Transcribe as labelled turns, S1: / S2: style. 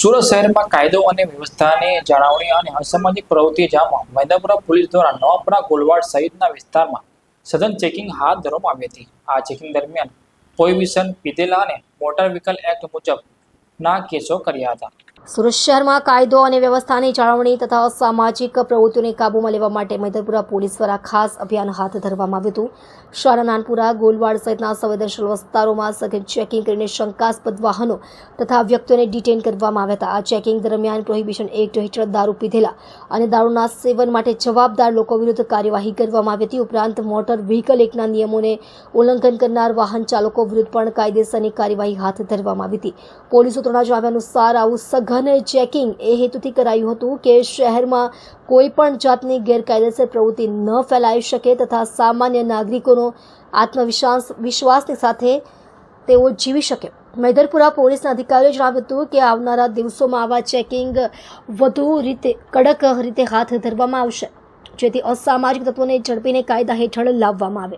S1: સુરત શહેરમાં કાયદો અને વ્યવસ્થાની જાળવણી અને અસામાજિક પ્રવૃત્તિ જામવા મૈદાપુરા પોલીસ દ્વારા નવાપુરા ગોલવાડ સહિતના વિસ્તારમાં સઘન ચેકિંગ હાથ ધરવામાં આવી હતી. આ ચેકિંગ દરમિયાન પ્રોહિબિશન પીધેલા અને મોટર વ્હીકલ એક્ટ મુજબના કેસો કર્યા હતા.
S2: સુરત શહેરમાં કાયદો અને વ્યવસ્થાની જાળવણી તથા સામાજિક પ્રવૃત્તિઓને કાબૂમાં લેવા માટે મૈદરપુરા પોલીસ દ્વારા ખાસ અભિયાન હાથ ધરવામાં આવ્યું હતું. શાળા નાનપુરા, ગોલવાડ સહિતના સંવેદનશીલ વિસ્તારોમાં સઘન ચેકિંગ કરીને શંકાસ્પદ વાહનો તથા વ્યક્તિઓને ડિટેન કરવામાં આવ્યા હતા. આ ચેકિંગ દરમિયાન પ્રોહિબિશન એક્ટ હેઠળ દારૂ પીધેલા અને દારૂના સેવન માટે જવાબદાર લોકો વિરુદ્ધ કાર્યવાહી કરવામાં આવી હતી. ઉપરાંત મોટર વ્હીકલ એક્ટના નિયમોને ઉલ્લંઘન કરનાર વાહન ચાલકો વિરુદ્ધ પણ કાયદેસરની કાર્યવાહી હાથ ધરવામાં આવી હતી. પોલીસ સૂત્રોના જણાવ્યા અનુસાર આવું સઘન ચેકિંગ એ હેતુથી કરાયું હતું કે શહેરમાં કોઈ પણ જાતની ગેરકાયદેસર પ્રવૃત્તિ ન ફેલાઈ શકે તથા સામાન્ય નાગરિકોનો આત્મવિશ્વાસ, વિશ્વાસની સાથે તેઓ જીવી શકે. મૈદરપુરા પોલીસના અધિકારીઓએ જણાવ્યું હતું કે આવનારા દિવસોમાં આવા ચેકિંગ વધુ રીતે, કડક રીતે હાથ ધરવામાં આવશે, જેથી અસામાજિક તત્વોને ઝડપીને કાયદા હેઠળ લાવવામાં આવે.